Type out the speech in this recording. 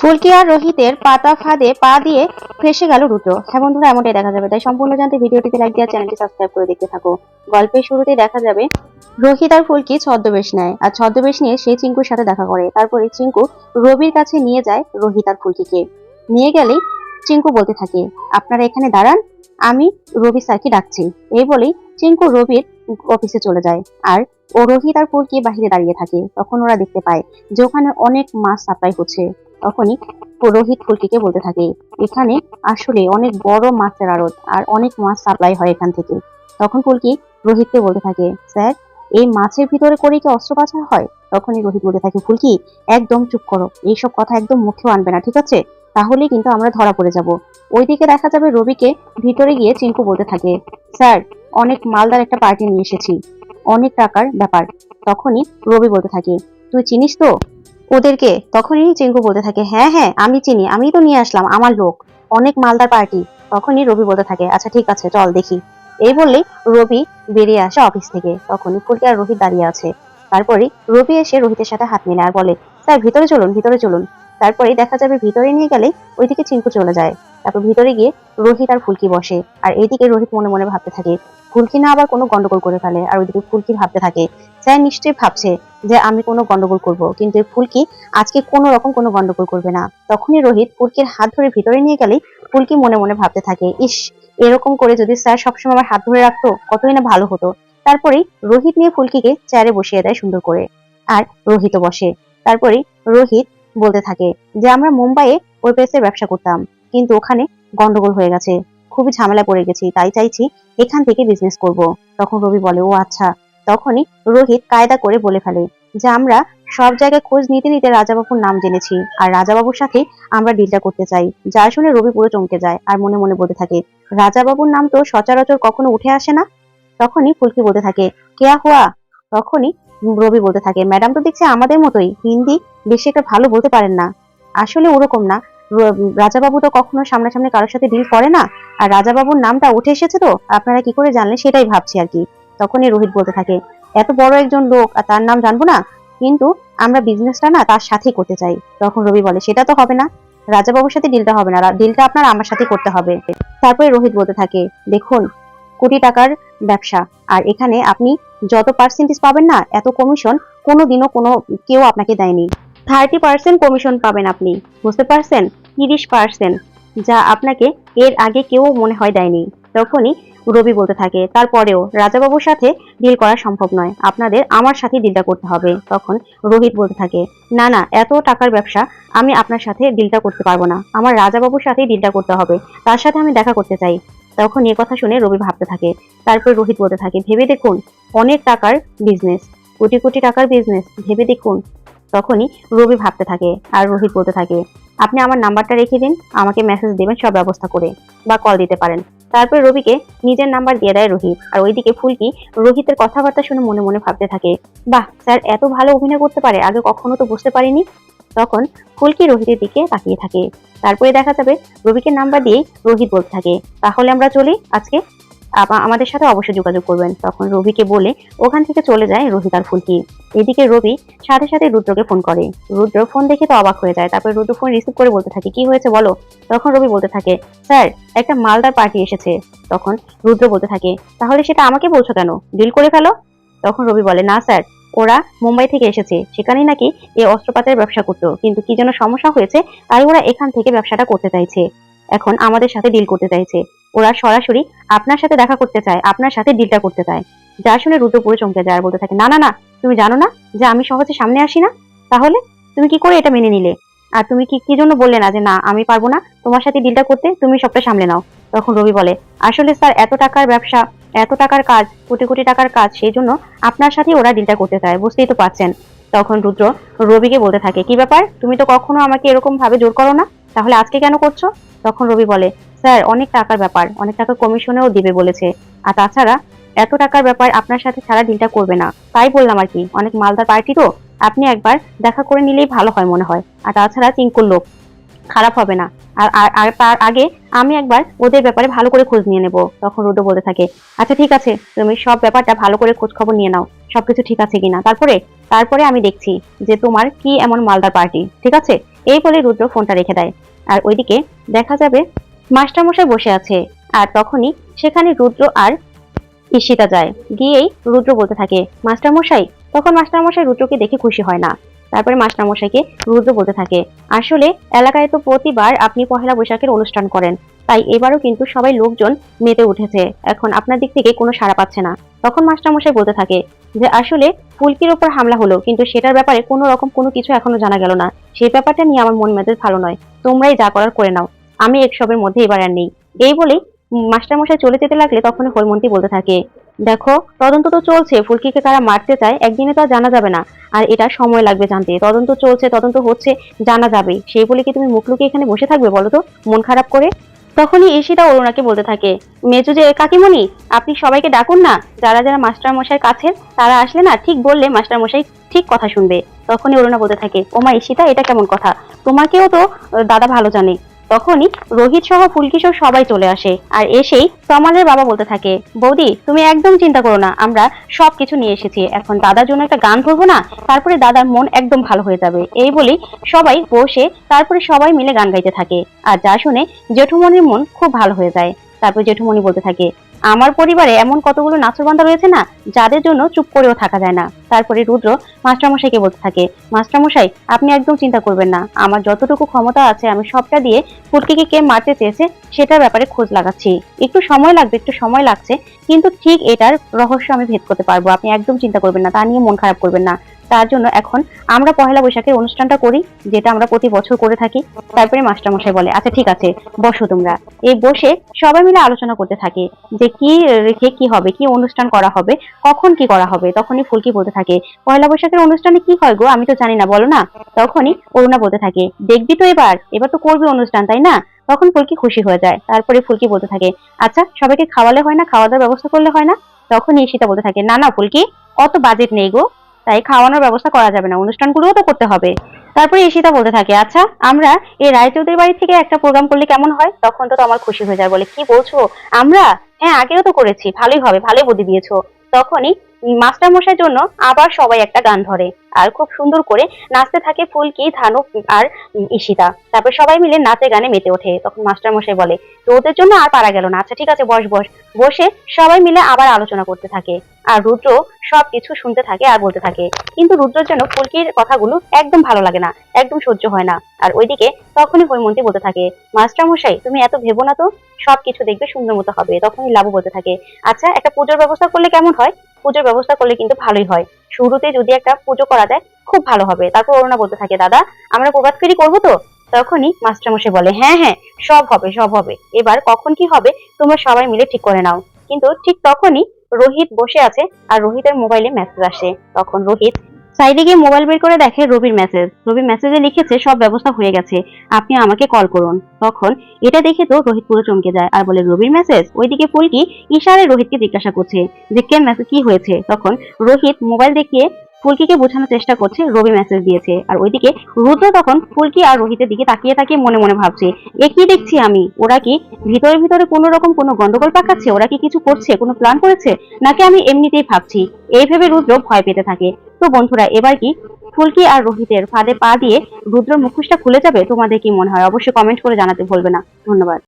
ফুলকি আর রোহিতের পাতা ফাঁদে পা দিয়ে ফেসে গেল রুদ্র। হ্যাঁ বন্ধুরা, এমনটাই দেখা যাবে। তাই সম্পূর্ণ জানতে ভিডিওটিতে লাইক দিয়ে চ্যানেলটি সাবস্ক্রাইব করে দেখতে থাকো। গল্পের শুরুতে দেখা যাবে, রোহিত আর ফুলকি ছদ্মবেশ নেয়। আর ছদ্মবেশ নিয়ে সে চিঙ্কুর সাথে দেখা করে। তারপরে চিঙ্কু রবির কাছে নিয়ে যায় রোহিত আর ফুলকিকে। নিয়ে গেলেই চিঙ্কু বলতে থাকে, আপনারা এখানে দাঁড়ান, আমি রবি স্যারকে ডাকছি। এই বলেই চিঙ্কু রবির অফিসে চলে যায়। আর ও রোহিত আর ফুলকি বাহিরে দাঁড়িয়ে থাকে। তখন ওরা দেখতে পায় যে ওখানে অনেক মাছ সাপ্লাই হচ্ছে। তখনই পুরোহিত ফুলকিকে বলতে থাকে, এখানে আসলে অনেক বড় মাছের আড়ত আর অনেক মাছ সাপ্লাই হয় এখান থেকে। তখন ফুলকি রোহিতকে বলতে থাকে, স্যার, এই মাছের ভিতরে করে কি অস্ত্র পাচার হয়? তখনই রোহিত বলতে থাকে, ফুলকি, একদম চুপ করো, এইসব কথা একদম মুখেও আনবে না, ঠিক আছে? তাহলেই কিন্তু আমরা ধরা পড়ে যাব। ওইদিকে দেখা যাবে রবিকে ভিতরে গিয়ে চিঙ্কু বলতে থাকে, স্যার, অনেক মালদার একটা পার্টি নিয়ে এসেছি, অনেক টাকার ব্যাপার। তখনই রবি বলতে থাকে, তুই চিনিস তো? ওদেরকে তখনই চিঙ্কু বলতে থাকে হ্যাঁ হ্যাঁ আমি চিনি, আমি তো নিয়ে আসলাম, আমার লোক। অনেক মালদার পার্টি, তখনই রবি বলতে থাকে আচ্ছা ঠিক আছে, চল দেখি। এই বললেই রবি বেরিয়ে আসে অফিস থেকে। তখনই ফুলকি আর রোহিত দাঁড়িয়ে আছে। তারপরে রবি এসে রোহিতের সাথে হাত মেলে আর বলে, স্যার, ভিতরে চলুন ভিতরে চলুন। তারপরে দেখা যাবে ভিতরে নিয়ে গেলে ওইদিকে চিঙ্কু চলে যায়। তারপর ভিতরে গিয়ে রোহিত আর ফুলকি বসে। আর এইদিকে রোহিত মনে মনে ভাবতে থাকে, ফুলকি না আবার কোনো গন্ডগোল করে ফেলে, আর ওইদিকে ফুলকি ভাবতে থাকে, স্যার নিশ্চয়ই ভাবছে যে আমি কোনো গন্ডগোল করব। কিন্তু ফুলকি আজকে কোনো রকম কোনো গন্ডগোল করবে না। তখনই রোহিত ফুলকির হাত ধরে ভিতরে নিয়ে গেলেই ফুলকি মনে মনে ভাবতে থাকে, ইস, এরকম করে যদি স্যার সবসময় আমার হাত ধরে রাখতো, কতই না ভালো হতো। তারপরেই রোহিত নিয়ে ফুলকিকে চেয়ারে বসিয়ে দেয় সুন্দর করে, আর রোহিত বসে। তারপরেই রোহিত বলতে থাকে যে, আমরা মুম্বাইয়ে প্রেসের ব্যবসা করতাম। কিন্তু ওখানে গন্ডগোল হয়ে গেছে। খুবই ঝামেলা পড়ে গেছি, তাই চাইছি এখান থেকে বিজনেস করব। তখন রবি বলে, ও আচ্ছা। তখনই রোহিত কায়দা করে বলে ফেলে যে, আমরা সব জায়গায় খোঁজ নিতে নিতে রাজাবাবুর নাম জেনেছি। আর রাজাবাবুর সাথে আমরা ডিলটা করতে চাই। যা শুনে রবি পুরো চমকে যায় আর মনে মনে বলতে থাকে, রাজাবাবুর নাম তো সচরাচর কখনো উঠে আসে না? তখনই ফুলকি বলতে থাকে, কেয়া হুয়া? তখনই রবি বলতে থাকে, ম্যাডাম তো দেখছি আমাদের মতোই, হিন্দি বেশি একটা ভালো বলতে পারেন না। আসলে ওরকম না। রাজাবাবু তো কখনো সামনাসামনি কারোর সাথে ডিল করে না। আর রাজাবাবুর নামটা উঠে এসেছে তো, আপনারা কি করে জানলেন? সেটাই ভাবছি আর কি। তখনই রোহিত বলতে থাকে, এত বড় একজন লোক, আর তার নাম জানব না? কিন্তু আমরা বিজনেসটা না তার সাথেই করতে চাই। তখন রবি বলে, সেটা তো হবে না। রাজাবাবুর সাথে ডিলটা হবে না। ডিলটা আপনার আমার সাথে করতে হবে। তারপরে রোহিত বলতে থাকে, দেখুন, কোটি টাকার ব্যবসা, আর এখানে আপনি যত পার্সেন্টেজ পাবেন না, এত কমিশন কোনো দিনও কোনো কেউ আপনাকে দেয়নি। থার্টি পার্সেন্ট কমিশন পাবেন আপনি। বুঝতে পারছেন? তিরিশ পার্সেন্ট যা আপনাকে এর আগে কেউ মনে হয় দেয়নি। তখনই রবি বলতে থাকে, তারপরেও রাজাবাবুর সাথে ডিল করা সম্ভব নয়। আপনাদের আমার সাথে ডিলটা করতে হবে। তখন রোহিত বলতে থাকে, না না, এত টাকার ব্যবসা আমি আপনার সাথে ডিলটা করতে পারব না। আমার রাজাবাবুর সাথেই ডিলটা করতে হবে। তার সাথে আমি দেখা করতে চাই। তখন এ কথা শুনে রবি ভাবতে থাকে। তারপর রোহিত বলতে থাকে, ভেবে দেখুন, অনেক টাকার বিজনেস কোটি কোটি টাকার বিজনেস ভেবে দেখুন তখনই রবি ভাবতে থাকে আর রোহিত বলতে থাকে, আপনি আমার নাম্বারটা রেখে দিন, আমাকে মেসেজ দেবেন, সব ব্যবস্থা করে বা কল দিতে পারেন। তারপর রবিকে নিজের নাম্বার দিয়ে দেয় রোহিত। আর ওইদিকে ফুলকি রোহিতের কথাবার্তা শুনে মনে মনে ভাবতে থাকে, বাহ, স্যার, এত ভালো অভিনয় করতে পারে, আগে কখনো তো বুঝতে পারিনি। তখন ফুলকি রোহিতের দিকে তাকিয়ে থাকে। তারপরে দেখা যাবে রবিকে নাম্বার দিয়েই রোহিত বলতে থাকে, তাহলে আমরা চলি আজকে আমাদের সাথে অবশ্যই যোগাযোগ করবেন। তখন রবিকে বলে ওখান থেকে চলে যায় রোহিত আর ফুলকি। এদিকে রবি সাথে সাথে রুদ্রকে ফোন করে। রুদ্র ফোন দেখে তো অবাক হয়ে যায়। তারপরে রুদ্র ফোন রিসিভ করে বলতে থাকে, কি হয়েছে বলো? তখন রবি বলতে থাকে, স্যার, একটা মালদার পার্টি এসেছে। তখন রুদ্র বলতে থাকে, তাহলে সেটা আমাকে বলছো কেন? ডিল করে ফেলো। তখন রবি বলে, না স্যার, ওরা মুম্বাই থেকে এসেছে। সেখানেই নাকি এই অস্ত্রপাতের ব্যবসা করতো। কিন্তু কি যেন সমস্যা হয়েছে, তাই ওরা এখান থেকে ব্যবসাটা করতে চাইছে। এখন আমাদের সাথে ডিল করতে চাইছে। ওরা সরাসরি আপনার সাথে দেখা করতে চায়, আপনার সাথে ডিলটা করতে চায়। যা শুনে রুদ্র পুরো চমকে যায় আর বলতে থাকে, না না না, তুমি জানো না যে আমি সহজে সামনে আসি না? তাহলে তুমি কি করে এটা মেনে নিলে? আর তুমি কি কি জন্য বললে না যে না, আমি পারব না? তোমার সাথে ডিলটা করতে তুমি সবটা সামলে নাও। তখন রবি বলে, আসলে স্যার, এত টাকার ব্যবসা, এত টাকার কাজ, কোটি কোটি টাকার কাজ, সেই জন্য আপনার সাথে ওরা ডিলটা করতে চায়, বুঝতেই তো পারছেন। তখন রুদ্র রবিকে বলতে থাকে, কি ব্যাপার? তুমি তো কখনো আমাকে এরকম ভাবে জোর করো না? তাহলে আজকে কেন করছ? তখন রবি বলে স্যার, অনেক টাকার ব্যাপার। অনেক টাকা কমিশনেও দিবে বলেছে। আর তাছাড়া, এত টাকার ব্যাপার আপনার সাথে ছাড়া ডিলটা করবে না। তাই বললাম আর কি, অনেক মালদার পার্টি তো, আপনি একবার দেখা করে নিলেই ভালো হয় মনে হয়। আর তাছাড়া চিঙ্কুর লোক, খারাপ হবে না। আর তার আগে আমি একবার ওদের ব্যাপারে ভালো করে খোঁজ নিয়ে নেব, তখন রুদ্র বলতে থাকে। আচ্ছা ঠিক আছে, তুমি সব ব্যাপারটা ভালো করে খোঁজ খবর নিয়ে নাও। সবকিছু ঠিক আছে কিনা। তারপরে তারপরে আমি দেখছি যে তোমার কি এমন মালদার পার্টি, ঠিক আছে? এই বলে রুদ্র ফোনটা রেখে দেয়। আর ওইদিকে দেখা যাবে মাস্টারমশাই বসে আছে। আর তখনই সেখানে রুদ্র আর ঈশিতা যায়। গিয়েই রুদ্র বলতে থাকে, মাস্টারমশাই, তখন মাস্টারমশাই রুদ্রকে দেখে খুশি হয় না। তারপরে মাস্টারমশাইকে রুদ্র বলতে থাকে, আসলে এলাকায় তো প্রতিবার আপনি পহেলা বৈশাখের অনুষ্ঠান করেন, তাই এবারও কিন্তু সবাই লোকজন মেতে উঠেছে। এখন আপনার দিক থেকে কোনো সাড়া পাচ্ছে না। তখন মাস্টারমশাই বলতে থাকে, যে আসলে ফুলকির ওপর হামলা হলো, কিন্তু সেটার ব্যাপারে কোনো রকম কোনো কিছু এখনও জানা গেল না। সেই ব্যাপারটা নিয়ে আমার মন মেজাজ ভালো নয়। তোমরাই যা করার করে নাও। আমি এসবের মধ্যে এবার আর নেই। এই বলেই মাস্টারমশাই চলে যেতে লাগলে তখন হৈমন্তী বলতে থাকে, দেখো, তদন্ত তো চলছে, ফুলকিকে কারা মারতে চায়, একদিনে তো জানা যাবে না। আর এটা সময় লাগবে জানতে। তদন্ত চলছে, তদন্ত হচ্ছে, জানা যাবে। সেই বলে কি তুমি মুখ লুকিয়ে এখানে বসে থাকবে বলো তো, মন খারাপ করে? তখনই ঈশিতা অরুণাকে বলতে থাকে, মেজু যে কাকিমণি, আপনি সবাইকে ডাকুন না। যারা যারা মাস্টার কাছে, তারা আসলে না ঠিক বললে মাস্টার মশাই ঠিক কথা শুনবে। তখনই অরুণা বলতে থাকে, ওমা, ঈশিতা, এটা কেমন কথা? তোমাকেও তো দাদা ভালো জানে। তখনই রোহিত সহ ফুলকিশোর সবাই চলে আসে আর এসেই তমালের বাবা বলতে থাকে, বৌদি, তুমি একদম চিন্তা করো না, আমরা সব কিছু নিয়ে এসেছি। এখন দাদার জন্য একটা গান করব না? তারপরে দাদার মন একদম ভালো হয়ে যাবে। এই বলেই সবাই বসে তারপরে সবাই মিলে গান গাইতে থাকে। আর যা শুনে জেঠুমনির মন খুব ভালো হয়ে যায়। তারপর জেঠুমনি বলতে থাকে আমার পরিবারে এমন কতগুলো নাচরবান্ধা রয়েছে না, যাদের জন্য চুপ করেও থাকা যায় না। তারপরে রুদ্র মাস্টারমশাইকে বলতে থাকে, মাস্টারমশাই, আপনি একদম চিন্তা করবেন না। আমার যতটুকু ক্ষমতা আছে, আমি সবটা দিয়ে ফুটকিকে কে মারতে চেয়েছে, সেটার ব্যাপারে খোঁজ লাগাচ্ছি। একটু সময় লাগবে, একটু সময় লাগছে, কিন্তু ঠিক এটার রহস্য আমি ভেদ করতে পারব। আপনি একদম চিন্তা করবেন না, তা নিয়ে মন খারাপ করবেন না। তার জন্য এখন আমরা পহেলা বৈশাখের অনুষ্ঠানটা করি, যেটা আমরা প্রতি বছর করে থাকি। তারপরে মাস্টারমশাই বলে আচ্ছা ঠিক আছে, বসো তোমরা। এই বসে সবাই মিলে আলোচনা করতে থাকে যে কি রেখে কি হবে, কি অনুষ্ঠান করা হবে, কখন কি করা হবে, তখনই ফুলকি বলতে থাকে পয়লা বৈশাখের অনুষ্ঠানে কি হয় গো? আমি তো জানি না, বলো না? তখনই অরুণা বলতে থাকে, দেখবি তো এবার এবার তো করবি অনুষ্ঠান, তাই না? তখন ফুলকি খুশি হয়ে যায়। তারপরে ফুলকি বলতে থাকে আচ্ছা সবাইকে খাওয়ালে হয় না? খাওয়া দাওয়ার ব্যবস্থা করলে হয় না? তখন ঈশিতা বলতে থাকে, না না, ফুলকি, অত বাজেট নেই গো। তাই খাওয়ানোর ব্যবস্থা করা যাবে না। অনুষ্ঠানগুলোও তো করতে হবে। তারপরে ঈশিতা বলতে থাকে আচ্ছা আমরা এই রায়চৌধুরী বাড়ি থেকে একটা প্রোগ্রাম করলে কেমন হয়? তখন তো আমার খুশি হয়ে যায়, বলে, কি বলছো? আমরা? হ্যাঁ আগেও তো করেছি। ভালোই হবে ভালোই বুদ্ধি দিয়েছ। তখনই মাস্টার মশাইয়ের জন্য আবার সবাই একটা গান ধরে। আর খুব সুন্দর করে নাচতে থাকে ফুলকি, ধানুক আর ঈশিতা। তারপর সবাই মিলে নাচে গানে মেতে ওঠে। তখন মাস্টার মশাই বলে তো ওদের জন্য আর পারা গেল না। আচ্ছা ঠিক আছে, বস বস। বসে সবাই মিলে আবার আলোচনা করতে থাকে। আর রুদ্র সব কিছু শুনতে থাকে আর বলতে থাকে। কিন্তু রুদ্রের জন্য ফুলকির কথাগুলো একদম ভালো লাগে না, একদম সহ্য হয় না। আর ওইদিকে তখনই হৈমন্তী বলতে থাকে মাস্টার মশাই তুমি এত ভেবো না তো? সবকিছু দেখবে সুন্দর মতো হবে। তখনই লাভু বলতে থাকে আচ্ছা একটা পুজোর ব্যবস্থা করলে কেমন হয়? পুজোর ব্যবস্থা করলে কিন্তু ভালোই হয়। শুরুতে যদি একটা পুজো করা যায়, খুব ভালো হবে। তারপর অরুণা বলতে থাকে, দাদা, আমরা প্রভাত ফেরি করব তো? তখনই মাস্টারমশাই বলে হ্যাঁ হ্যাঁ সব হবে সব হবে। এবার কখন কি হবে, তোমরা সবাই মিলে ঠিক করে নাও। কিন্তু ঠিক তখনই রোহিত বসে আছে আর রোহিতের মোবাইলে মেসেজ আসে। তখন রোহিত সাইডে গিয়ে মোবাইল বের করে দেখে রবির মেসেজ রবি মেসেজে লিখেছে, সব ব্যবস্থা হয়ে গেছে, আপনি আমাকে কল করুন। তখন এটা দেখে তো রোহিত পুরো চমকে যায় আর বলে, রবির মেসেজ ওইদিকে ফুলকি ইশারে রোহিতকে জিজ্ঞাসা করছে যে, কে মেসেজ কি হয়েছে? তখন রোহিত মোবাইল দেখিয়ে ফুলকিকে বোঝানোর চেষ্টা করছে রবি মেসেজ দিয়েছে। আর ওইদিকে রুদ্র তখন ফুলকি আর রোহিতের দিকে তাকিয়ে তাকিয়ে মনে মনে ভাবছে, এ কি দেখছি আমি? ওরা কি ভিতরে ভিতরে কোনো রকম কোনো গন্ডগোল পাকাচ্ছে? ওরা কি কিছু করছে? কোনো প্ল্যান করেছে? নাকি আমি এমনিতেই ভাবছি। এই ভেবে রুদ্র ভয় পেতে থাকে। তো বন্ধুরা, এবার কি? ফুলকি আর রোহিতের ফাঁদে পা দিয়ে রুদ্র মুখোশটা খুলে যাবে? তোমাদের কি মনে হয়? অবশ্যই কমেন্ট করে জানাতে ভুলবে না। ধন্যবাদ।